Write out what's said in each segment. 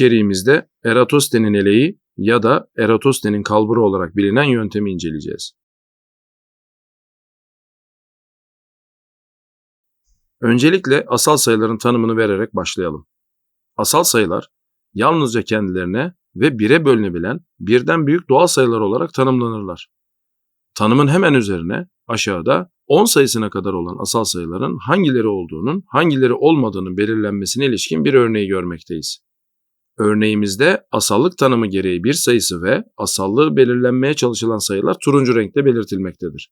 İçeriğimizde Eratosthenes'in eleği ya da Eratosthenes'in kalburu olarak bilinen yöntemi inceleyeceğiz. Öncelikle asal sayıların tanımını vererek başlayalım. Asal sayılar yalnızca kendilerine ve bire bölünebilen birden büyük doğal sayılar olarak tanımlanırlar. Tanımın hemen üzerine aşağıda 10 sayısına kadar olan asal sayıların hangileri olduğunun, hangileri olmadığının belirlenmesine ilişkin bir örneği görmekteyiz. Örneğimizde asallık tanımı gereği bir sayısı ve asallığı belirlenmeye çalışılan sayılar turuncu renkte belirtilmektedir.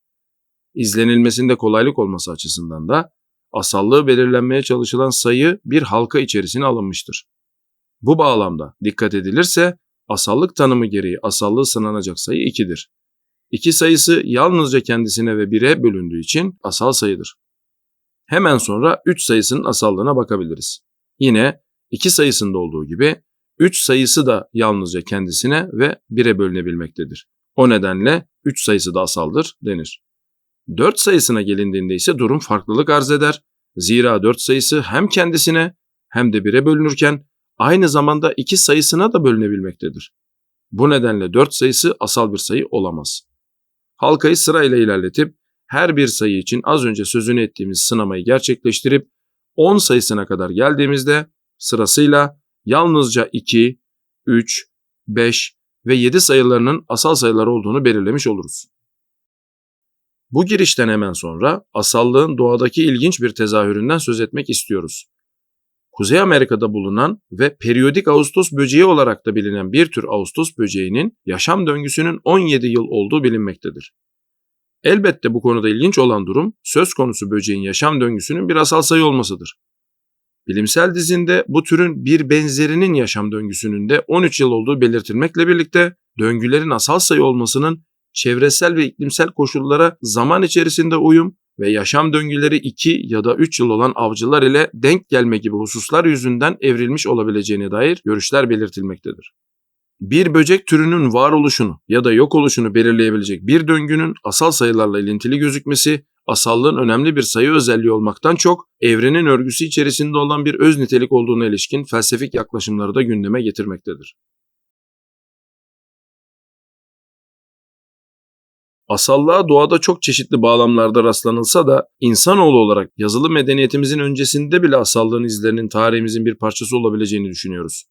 İzlenilmesinde kolaylık olması açısından da asallığı belirlenmeye çalışılan sayı bir halka içerisine alınmıştır. Bu bağlamda dikkat edilirse asallık tanımı gereği asallığı sınanacak sayı 2'dir. 2 sayısı yalnızca kendisine ve 1'e bölündüğü için asal sayıdır. Hemen sonra 3 sayısının asallığına bakabiliriz. Yine 2 sayısında olduğu gibi 3 sayısı da yalnızca kendisine ve 1'e bölünebilmektedir. O nedenle 3 sayısı da asaldır denir. 4 sayısına gelindiğinde ise durum farklılık arz eder. Zira 4 sayısı hem kendisine hem de 1'e bölünürken aynı zamanda 2 sayısına da bölünebilmektedir. Bu nedenle 4 sayısı asal bir sayı olamaz. Halkayı sırayla ilerletip her bir sayı için az önce sözünü ettiğimiz sınamayı gerçekleştirip 10 sayısına kadar geldiğimizde sırasıyla yalnızca 2, 3, 5 ve 7 sayılarının asal sayılar olduğunu belirlemiş oluruz. Bu girişten hemen sonra asallığın doğadaki ilginç bir tezahüründen söz etmek istiyoruz. Kuzey Amerika'da bulunan ve periyodik Ağustos böceği olarak da bilinen bir tür Ağustos böceğinin yaşam döngüsünün 17 yıl olduğu bilinmektedir. Elbette bu konuda ilginç olan durum söz konusu böceğin yaşam döngüsünün bir asal sayı olmasıdır. Bilimsel dizinde bu türün bir benzerinin yaşam döngüsünün de 13 yıl olduğu belirtilmekle birlikte döngülerin asal sayı olmasının çevresel ve iklimsel koşullara zaman içerisinde uyum ve yaşam döngüleri 2 ya da 3 yıl olan avcılar ile denk gelme gibi hususlar yüzünden evrilmiş olabileceğine dair görüşler belirtilmektedir. Bir böcek türünün varoluşunu ya da yok oluşunu belirleyebilecek bir döngünün asal sayılarla ilintili gözükmesi, asallığın önemli bir sayı özelliği olmaktan çok evrenin örgüsü içerisinde olan bir öz nitelik olduğuna ilişkin felsefik yaklaşımları da gündeme getirmektedir. Asallığa doğada çok çeşitli bağlamlarda rastlanılsa da insanoğlu olarak yazılı medeniyetimizin öncesinde bile asallığın izlerinin tarihimizin bir parçası olabileceğini düşünüyoruz.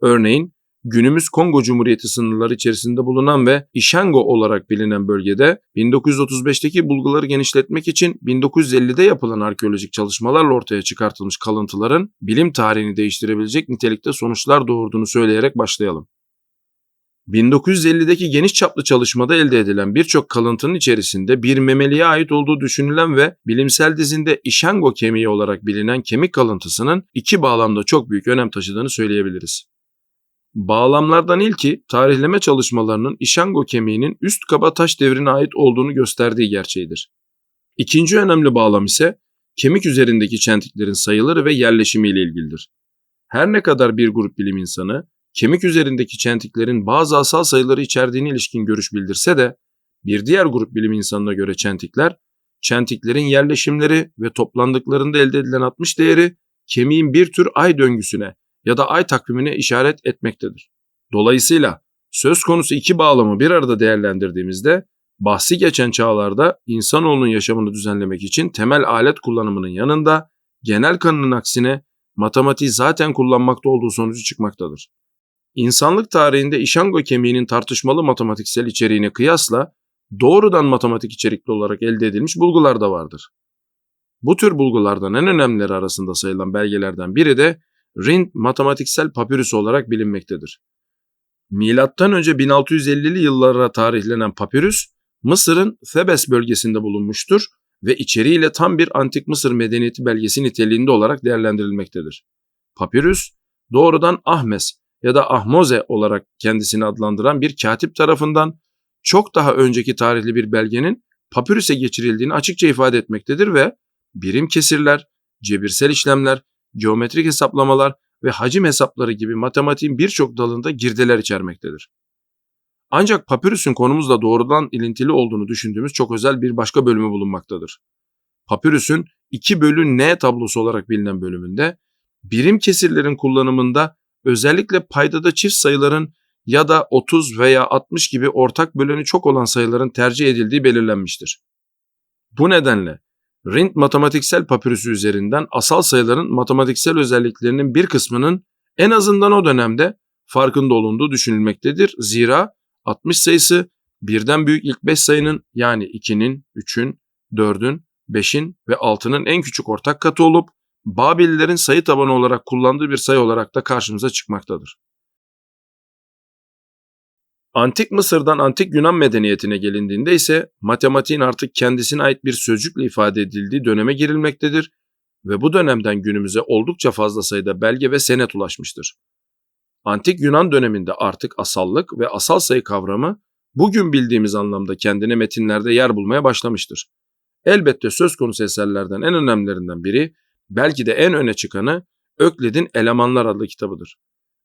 Örneğin günümüz Kongo Cumhuriyeti sınırları içerisinde bulunan ve İşango olarak bilinen bölgede 1935'teki bulguları genişletmek için 1950'de yapılan arkeolojik çalışmalarla ortaya çıkartılmış kalıntıların bilim tarihini değiştirebilecek nitelikte sonuçlar doğurduğunu söyleyerek başlayalım. 1950'deki geniş çaplı çalışmada elde edilen birçok kalıntının içerisinde bir memeliye ait olduğu düşünülen ve bilimsel dizinde İşango kemiği olarak bilinen kemik kalıntısının iki bağlamda çok büyük önem taşıdığını söyleyebiliriz. Bağlamlardan ilki tarihleme çalışmalarının İşango kemiğinin üst kaba taş devrine ait olduğunu gösterdiği gerçeğidir. İkinci önemli bağlam ise kemik üzerindeki çentiklerin sayıları ve yerleşimiyle ilgilidir. Her ne kadar bir grup bilim insanı kemik üzerindeki çentiklerin bazı asal sayıları içerdiğine ilişkin görüş bildirse de bir diğer grup bilim insanına göre çentikler, çentiklerin yerleşimleri ve toplandıklarında elde edilen 60 değeri kemiğin bir tür ay döngüsüne ya da ay takvimine işaret etmektedir. Dolayısıyla söz konusu iki bağlamı bir arada değerlendirdiğimizde bahsi geçen çağlarda insanoğlunun yaşamını düzenlemek için temel alet kullanımının yanında genel kanının aksine matematiği zaten kullanmakta olduğu sonucu çıkmaktadır. İnsanlık tarihinde İşango kemiğinin tartışmalı matematiksel içeriğine kıyasla doğrudan matematik içerikli olarak elde edilmiş bulgular da vardır. Bu tür bulgulardan en önemlileri arasında sayılan belgelerden biri de Rind matematiksel papirüs olarak bilinmektedir. Milattan önce 1650'li yıllara tarihlenen papirüs, Mısır'ın Thebes bölgesinde bulunmuştur ve içeriğiyle tam bir antik Mısır medeniyeti belgesi niteliğinde olarak değerlendirilmektedir. Papirüs, doğrudan Ahmes ya da Ahmoze olarak kendisini adlandıran bir katip tarafından çok daha önceki tarihli bir belgenin papirüse geçirildiğini açıkça ifade etmektedir ve birim kesirler, cebirsel işlemler, geometrik hesaplamalar ve hacim hesapları gibi matematiğin birçok dalında girdiler içermektedir. Ancak papirüsün konumuzla doğrudan ilintili olduğunu düşündüğümüz çok özel bir başka bölümü bulunmaktadır. Papirüsün 2 bölü N tablosu olarak bilinen bölümünde birim kesirlerin kullanımında özellikle paydada çift sayıların ya da 30 veya 60 gibi ortak böleni çok olan sayıların tercih edildiği belirlenmiştir. Bu nedenle Rind matematiksel papirüsü üzerinden asal sayıların matematiksel özelliklerinin bir kısmının en azından o dönemde farkında olunduğu düşünülmektedir. Zira 60 sayısı birden büyük ilk 5 sayının yani 2'nin, 3'ün, 4'ün, 5'in ve 6'nın en küçük ortak katı olup Babililerin sayı tabanı olarak kullandığı bir sayı olarak da karşımıza çıkmaktadır. Antik Mısır'dan antik Yunan medeniyetine gelindiğinde ise matematiğin artık kendisine ait bir sözcükle ifade edildiği döneme girilmektedir ve bu dönemden günümüze oldukça fazla sayıda belge ve senet ulaşmıştır. Antik Yunan döneminde artık asallık ve asal sayı kavramı bugün bildiğimiz anlamda kendine metinlerde yer bulmaya başlamıştır. Elbette söz konusu eserlerden en önemlilerinden biri, belki de en öne çıkanı Öklid'in Elemanlar adlı kitabıdır.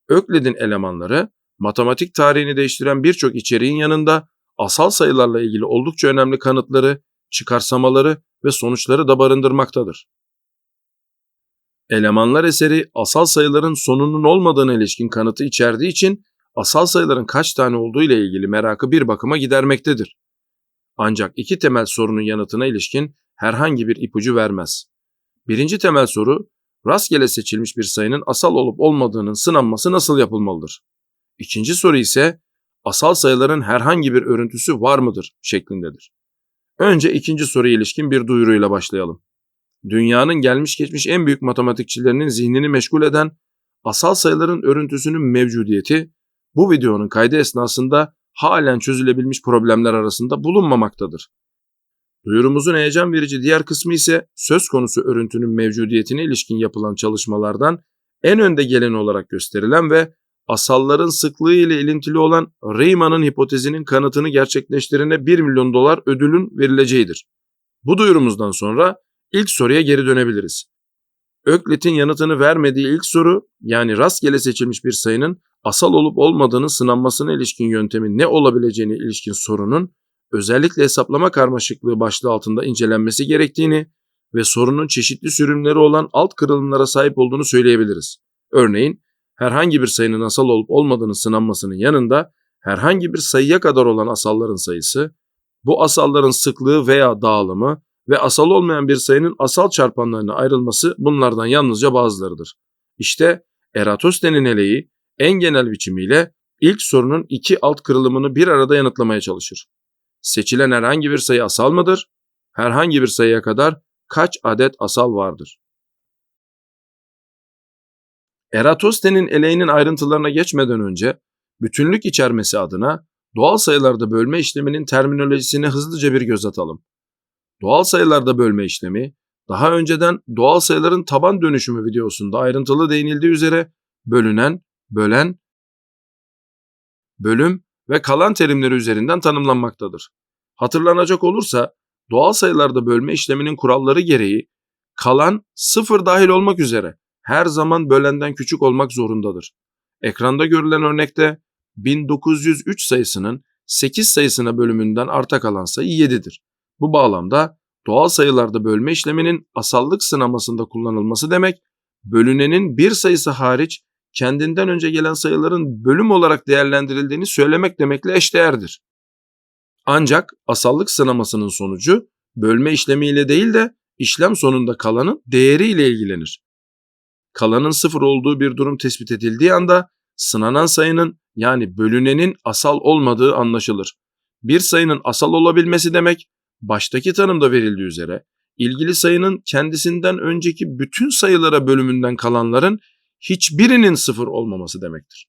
Öklid'in elemanları matematik tarihini değiştiren birçok içeriğin yanında asal sayılarla ilgili oldukça önemli kanıtları, çıkarsamaları ve sonuçları da barındırmaktadır. Elemanlar eseri asal sayıların sonunun olmadığına ilişkin kanıtı içerdiği için asal sayıların kaç tane olduğu ile ilgili merakı bir bakıma gidermektedir. Ancak iki temel sorunun yanıtına ilişkin herhangi bir ipucu vermez. Birinci temel soru, rastgele seçilmiş bir sayının asal olup olmadığının sınanması nasıl yapılmalıdır? İkinci soru ise asal sayıların herhangi bir örüntüsü var mıdır şeklindedir. Önce ikinci soruya ilişkin bir duyuruyla başlayalım. Dünyanın gelmiş geçmiş en büyük matematikçilerinin zihnini meşgul eden asal sayıların örüntüsünün mevcudiyeti bu videonun kaydı esnasında halen çözülebilmiş problemler arasında bulunmamaktadır. Duyurumuzun heyecan verici diğer kısmı ise söz konusu örüntünün mevcudiyetine ilişkin yapılan çalışmalardan en önde gelen olarak gösterilen ve asalların sıklığı ile ilintili olan Raymond'ın hipotezinin kanıtını gerçekleştirene 1 milyon dolar ödülün verileceğidir. Bu duyurumuzdan sonra ilk soruya geri dönebiliriz. Öklit'in yanıtını vermediği ilk soru yani rastgele seçilmiş bir sayının asal olup olmadığının sınanmasına ilişkin yöntemin ne olabileceğine ilişkin sorunun özellikle hesaplama karmaşıklığı başlığı altında incelenmesi gerektiğini ve sorunun çeşitli sürümleri olan alt kırılımlara sahip olduğunu söyleyebiliriz. Örneğin herhangi bir sayının asal olup olmadığını sınanmasının yanında herhangi bir sayıya kadar olan asalların sayısı, bu asalların sıklığı veya dağılımı ve asal olmayan bir sayının asal çarpanlarına ayrılması bunlardan yalnızca bazılarıdır. İşte Eratosthenes'in eleği en genel biçimiyle ilk sorunun iki alt kırılımını bir arada yanıtlamaya çalışır. Seçilen herhangi bir sayı asal mıdır? Herhangi bir sayıya kadar kaç adet asal vardır? Eratosthenes'in eleğinin ayrıntılarına geçmeden önce bütünlük içermesi adına doğal sayılarda bölme işleminin terminolojisine hızlıca bir göz atalım. Doğal sayılarda bölme işlemi, daha önceden doğal sayıların taban dönüşümü videosunda ayrıntılı değinildiği üzere bölünen, bölen, bölüm ve kalan terimleri üzerinden tanımlanmaktadır. Hatırlanacak olursa doğal sayılarda bölme işleminin kuralları gereği kalan sıfır dahil olmak üzere her zaman bölenden küçük olmak zorundadır. Ekranda görülen örnekte 1903 sayısının 8 sayısına bölümünden arta kalan sayı 7'dir. Bu bağlamda doğal sayılarda bölme işleminin asallık sınamasında kullanılması demek, bölünenin bir sayısı hariç kendinden önce gelen sayıların bölüm olarak değerlendirildiğini söylemek demekle eşdeğerdir. Ancak asallık sınamasının sonucu bölme işlemiyle değil de işlem sonunda kalanın değeriyle ilgilenir. Kalanın sıfır olduğu bir durum tespit edildiği anda sınanan sayının yani bölünenin asal olmadığı anlaşılır. Bir sayının asal olabilmesi demek baştaki tanımda verildiği üzere ilgili sayının kendisinden önceki bütün sayılara bölümünden kalanların hiçbirinin sıfır olmaması demektir.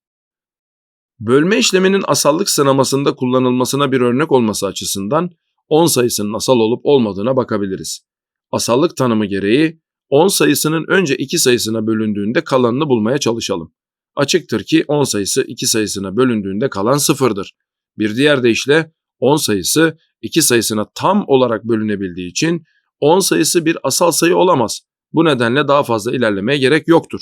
Bölme işleminin asallık sınamasında kullanılmasına bir örnek olması açısından 10 sayısının asal olup olmadığına bakabiliriz. Asallık tanımı gereği 10 sayısının önce 2 sayısına bölündüğünde kalanını bulmaya çalışalım. Açıktır ki 10 sayısı 2 sayısına bölündüğünde kalan sıfırdır. Bir diğer deyişle 10 sayısı 2 sayısına tam olarak bölünebildiği için 10 sayısı bir asal sayı olamaz. Bu nedenle daha fazla ilerlemeye gerek yoktur.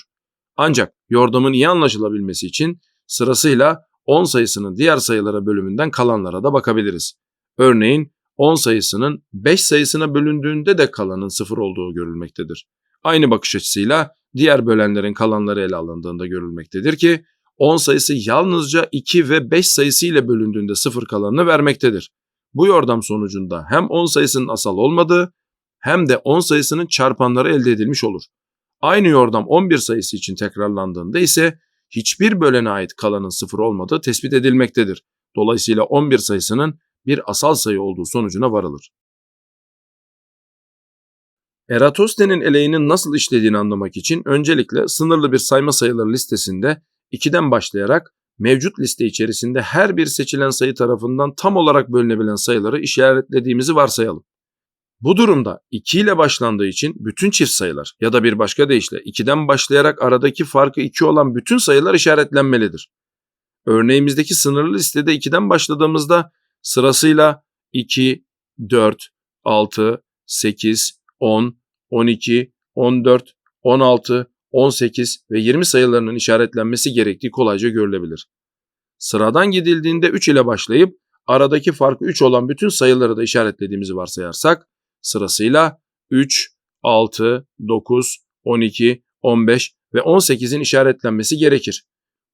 Ancak yordamın iyi anlaşılabilmesi için sırasıyla 10 sayısının diğer sayılara bölümünden kalanlara da bakabiliriz. Örneğin 10 sayısının 5 sayısına bölündüğünde de kalanın 0 olduğu görülmektedir. Aynı bakış açısıyla diğer bölenlerin kalanları ele alındığında görülmektedir ki 10 sayısı yalnızca 2 ve 5 sayısı ile bölündüğünde sıfır kalanını vermektedir. Bu yordam sonucunda hem 10 sayısının asal olmadığı hem de 10 sayısının çarpanları elde edilmiş olur. Aynı yordam 11 sayısı için tekrarlandığında ise hiçbir bölene ait kalanın sıfır olmadığı tespit edilmektedir. Dolayısıyla 11 sayısının bir asal sayı olduğu sonucuna varılır. Eratosthenes'in eleğinin nasıl işlediğini anlamak için öncelikle sınırlı bir sayma sayıları listesinde 2'den başlayarak mevcut liste içerisinde her bir seçilen sayı tarafından tam olarak bölünebilen sayıları işaretlediğimizi varsayalım. Bu durumda 2 ile başlandığı için bütün çift sayılar ya da bir başka deyişle 2'den başlayarak aradaki farkı 2 olan bütün sayılar işaretlenmelidir. Örneğimizdeki sınırlı listede 2'den başladığımızda sırasıyla 2, 4, 6, 8, 10, 12, 14, 16, 18 ve 20 sayılarının işaretlenmesi gerektiği kolayca görülebilir. Sıradan gidildiğinde 3 ile başlayıp aradaki farkı 3 olan bütün sayıları da işaretlediğimizi varsayarsak sırasıyla 3, 6, 9, 12, 15 ve 18'in işaretlenmesi gerekir.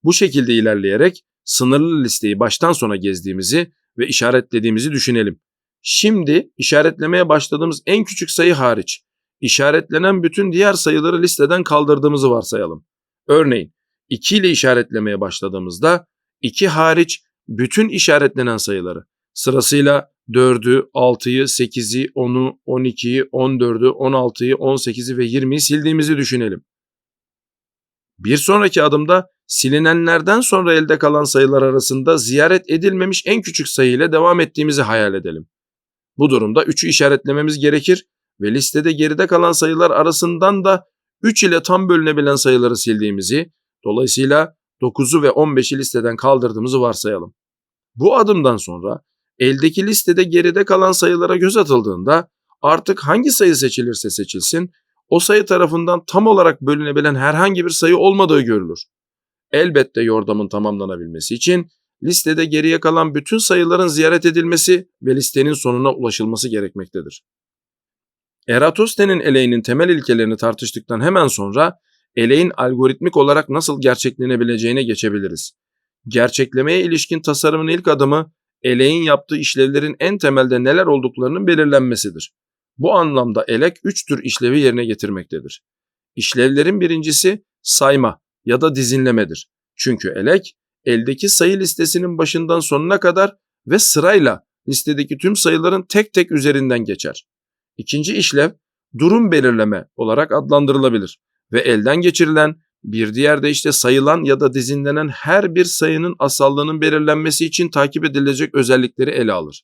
Bu şekilde ilerleyerek sınırlı listeyi baştan sona gezdiğimizi ve işaretlediğimizi düşünelim. Şimdi işaretlemeye başladığımız en küçük sayı hariç işaretlenen bütün diğer sayıları listeden kaldırdığımızı varsayalım. Örneğin 2 ile işaretlemeye başladığımızda 2 hariç bütün işaretlenen sayıları sırasıyla 4'ü, 6'yı, 8'i, 10'u, 12'yi, 14'ü, 16'yı, 18'i ve 20'yi sildiğimizi düşünelim. Bir sonraki adımda silinenlerden sonra elde kalan sayılar arasında ziyaret edilmemiş en küçük sayı ile devam ettiğimizi hayal edelim. Bu durumda 3'ü işaretlememiz gerekir ve listede geride kalan sayılar arasından da 3 ile tam bölünebilen sayıları sildiğimizi, dolayısıyla 9'u ve 15'i listeden kaldırdığımızı varsayalım. Bu adımdan sonra eldeki listede geride kalan sayılara göz atıldığında artık hangi sayı seçilirse seçilsin o sayı tarafından tam olarak bölünebilen herhangi bir sayı olmadığı görülür. Elbette yordamın tamamlanabilmesi için listede geriye kalan bütün sayıların ziyaret edilmesi ve listenin sonuna ulaşılması gerekmektedir. Eratosthenes'in eleğinin temel ilkelerini tartıştıktan hemen sonra eleğin algoritmik olarak nasıl gerçeklenebileceğine geçebiliriz. Gerçeklemeye ilişkin tasarımın ilk adımı eleğin yaptığı işlevlerin en temelde neler olduklarının belirlenmesidir. Bu anlamda elek üç tür işlevi yerine getirmektedir. İşlevlerin birincisi sayma ya da dizinlemedir. Çünkü elek eldeki sayı listesinin başından sonuna kadar ve sırayla listedeki tüm sayıların tek tek üzerinden geçer. İkinci işlev durum belirleme olarak adlandırılabilir ve elden geçirilen bir diğer de işte sayılan ya da dizinlenen her bir sayının asallığının belirlenmesi için takip edilecek özellikleri ele alır.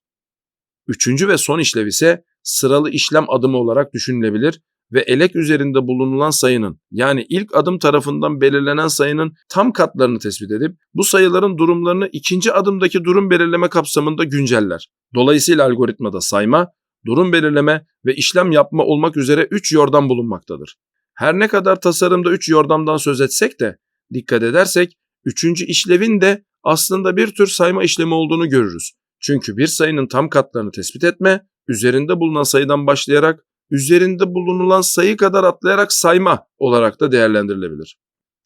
Üçüncü ve son işlev ise sıralı işlem adımı olarak düşünülebilir ve elek üzerinde bulunulan sayının yani ilk adım tarafından belirlenen sayının tam katlarını tespit edip bu sayıların durumlarını ikinci adımdaki durum belirleme kapsamında günceller. Dolayısıyla algoritmada sayma, durum belirleme ve işlem yapma olmak üzere 3 yordam bulunmaktadır. Her ne kadar tasarımda 3 yordamdan söz etsek de dikkat edersek 3. işlevin de aslında bir tür sayma işlemi olduğunu görürüz. Çünkü bir sayının tam katlarını tespit etme, üzerinde bulunan sayıdan başlayarak üzerinde bulunulan sayı kadar atlayarak sayma olarak da değerlendirilebilir.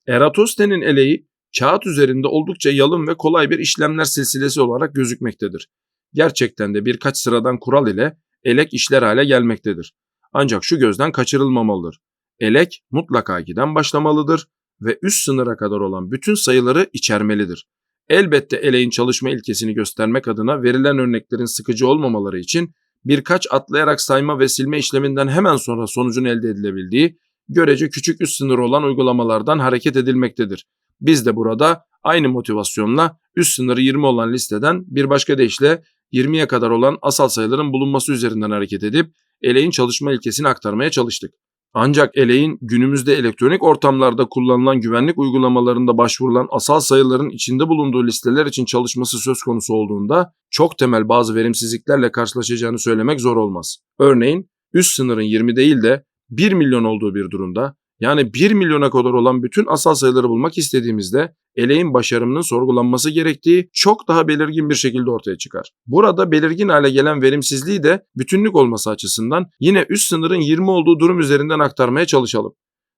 Eratosthenes'in eleği kağıt üzerinde oldukça yalın ve kolay bir işlemler silsilesi olarak gözükmektedir. Gerçekten de birkaç sıradan kural ile elek işler hale gelmektedir. Ancak şu gözden kaçırılmamalıdır. Elek mutlaka 2'den başlamalıdır ve üst sınıra kadar olan bütün sayıları içermelidir. Elbette eleğin çalışma ilkesini göstermek adına verilen örneklerin sıkıcı olmamaları için birkaç atlayarak sayma ve silme işleminden hemen sonra sonucun elde edilebildiği görece küçük üst sınır olan uygulamalardan hareket edilmektedir. Biz de burada aynı motivasyonla üst sınırı 20 olan listeden bir başka deyişle 20'ye kadar olan asal sayıların bulunması üzerinden hareket edip eleğin çalışma ilkesini aktarmaya çalıştık. Ancak eleğin günümüzde elektronik ortamlarda kullanılan güvenlik uygulamalarında başvurulan asal sayıların içinde bulunduğu listeler için çalışması söz konusu olduğunda çok temel bazı verimsizliklerle karşılaşacağını söylemek zor olmaz. Örneğin üst sınırın 20 değil de 1 milyon olduğu bir durumda yani 1 milyona kadar olan bütün asal sayıları bulmak istediğimizde eleğin başarımının sorgulanması gerektiği çok daha belirgin bir şekilde ortaya çıkar. Burada belirgin hale gelen verimsizliği de bütünlük olması açısından yine üst sınırın 20 olduğu durum üzerinden aktarmaya çalışalım.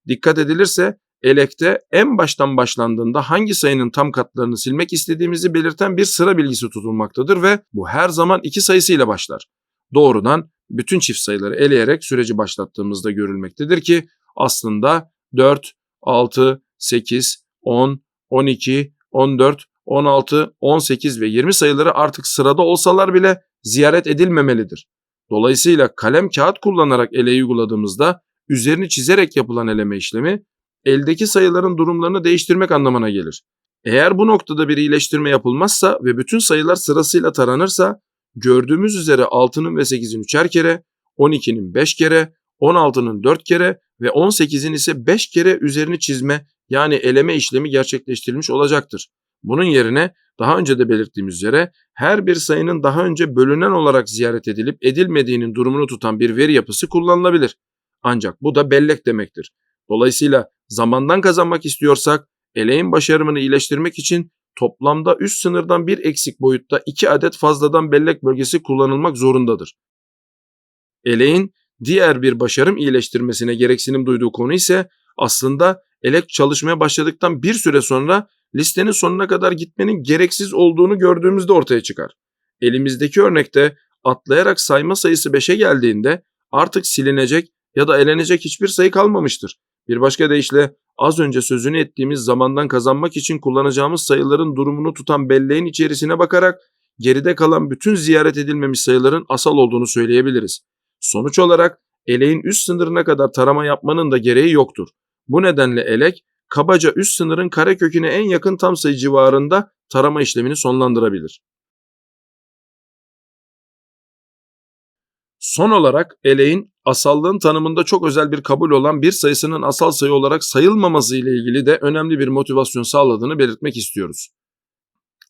Dikkat edilirse elekte en baştan başlandığında hangi sayının tam katlarını silmek istediğimizi belirten bir sıra bilgisi tutulmaktadır ve bu her zaman iki sayısıyla başlar. Doğrudan bütün çift sayıları eleyerek süreci başlattığımızda görülmektedir ki aslında 4, 6, 8, 10, 12, 14, 16, 18 ve 20 sayıları artık sırada olsalar bile ziyaret edilmemelidir. Dolayısıyla kalem kağıt kullanarak eleği uyguladığımızda üzerini çizerek yapılan eleme işlemi eldeki sayıların durumlarını değiştirmek anlamına gelir. Eğer bu noktada bir iyileştirme yapılmazsa ve bütün sayılar sırasıyla taranırsa gördüğümüz üzere 6'nın ve 8'in 3'er kere, 12'nin 5 kere, 16'nın 4 kere ve 18'in ise 5 kere üzerini çizme yani eleme işlemi gerçekleştirilmiş olacaktır. Bunun yerine daha önce de belirttiğimiz üzere her bir sayının daha önce bölünen olarak ziyaret edilip edilmediğinin durumunu tutan bir veri yapısı kullanılabilir. Ancak bu da bellek demektir. Dolayısıyla zamandan kazanmak istiyorsak eleğin başarımını iyileştirmek için toplamda üst sınırdan bir eksik boyutta 2 adet fazladan bellek bölgesi kullanılmak zorundadır. Eleğin diğer bir başarım iyileştirmesine gereksinim duyduğu konu ise aslında elek çalışmaya başladıktan bir süre sonra listenin sonuna kadar gitmenin gereksiz olduğunu gördüğümüzde ortaya çıkar. Elimizdeki örnekte atlayarak sayma sayısı 5'e geldiğinde artık silinecek ya da elenecek hiçbir sayı kalmamıştır. Bir başka deyişle az önce sözünü ettiğimiz zamandan kazanmak için kullanacağımız sayıların durumunu tutan belleğin içerisine bakarak geride kalan bütün ziyaret edilmemiş sayıların asal olduğunu söyleyebiliriz. Sonuç olarak eleğin üst sınırına kadar tarama yapmanın da gereği yoktur. Bu nedenle elek kabaca üst sınırın kareköküne en yakın tam sayı civarında tarama işlemini sonlandırabilir. Son olarak eleğin asallığın tanımında çok özel bir kabul olan bir sayısının asal sayı olarak sayılmaması ile ilgili de önemli bir motivasyon sağladığını belirtmek istiyoruz.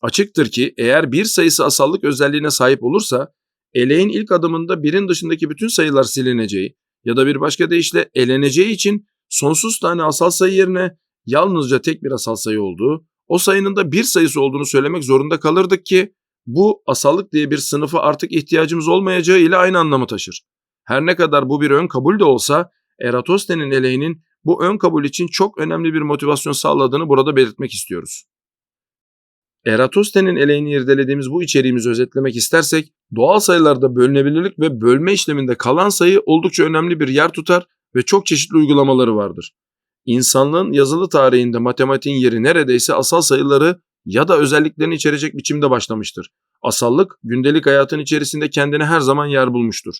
Açıktır ki eğer bir sayısı asallık özelliğine sahip olursa eleğin ilk adımında birin dışındaki bütün sayılar silineceği ya da bir başka deyişle eleneceği için sonsuz tane asal sayı yerine yalnızca tek bir asal sayı olduğu, o sayının da bir sayısı olduğunu söylemek zorunda kalırdık ki bu asallık diye bir sınıfa artık ihtiyacımız olmayacağı ile aynı anlamı taşır. Her ne kadar bu bir ön kabul de olsa Eratosthenes'in eleğinin bu ön kabul için çok önemli bir motivasyon sağladığını burada belirtmek istiyoruz. Eratosthenes'in eleğini irdelediğimiz bu içeriğimizi özetlemek istersek, doğal sayılarda bölünebilirlik ve bölme işleminde kalan sayı oldukça önemli bir yer tutar ve çok çeşitli uygulamaları vardır. İnsanlığın yazılı tarihinde matematiğin yeri neredeyse asal sayıları ya da özelliklerini içerecek biçimde başlamıştır. Asallık gündelik hayatın içerisinde kendine her zaman yer bulmuştur.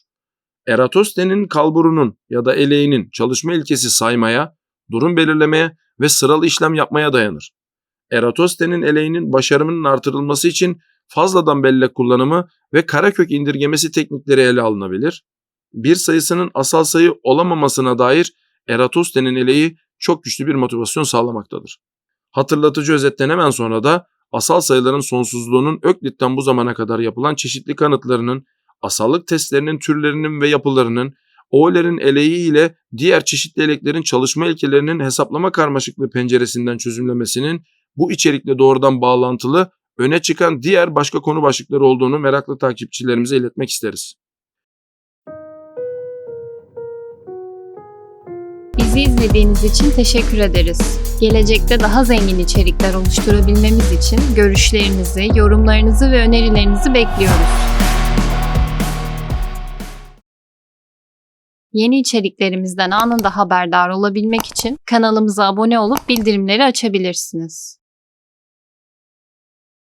Eratosthenes'in kalburunun ya da eleğinin çalışma ilkesi saymaya, durum belirlemeye ve sıralı işlem yapmaya dayanır. Eratosthenes'in eleğinin başarımının artırılması için fazladan bellek kullanımı ve karekök indirgemesi teknikleri ele alınabilir. Bir sayısının asal sayı olamamasına dair Eratosthenes'in eleği çok güçlü bir motivasyon sağlamaktadır. Hatırlatıcı özetten hemen sonra da asal sayıların sonsuzluğunun Öklit'ten bu zamana kadar yapılan çeşitli kanıtlarının, asallık testlerinin türlerinin ve yapılarının, Euler'in eleği ile diğer çeşitli eleklerin çalışma ilkelerinin hesaplama karmaşıklığı penceresinden çözümlemesinin bu içerikle doğrudan bağlantılı öne çıkan diğer başka konu başlıkları olduğunu meraklı takipçilerimize iletmek isteriz. Bizi izlediğiniz için teşekkür ederiz. Gelecekte daha zengin içerikler oluşturabilmemiz için görüşlerinizi, yorumlarınızı ve önerilerinizi bekliyoruz. Yeni içeriklerimizden anında haberdar olabilmek için kanalımıza abone olup bildirimleri açabilirsiniz.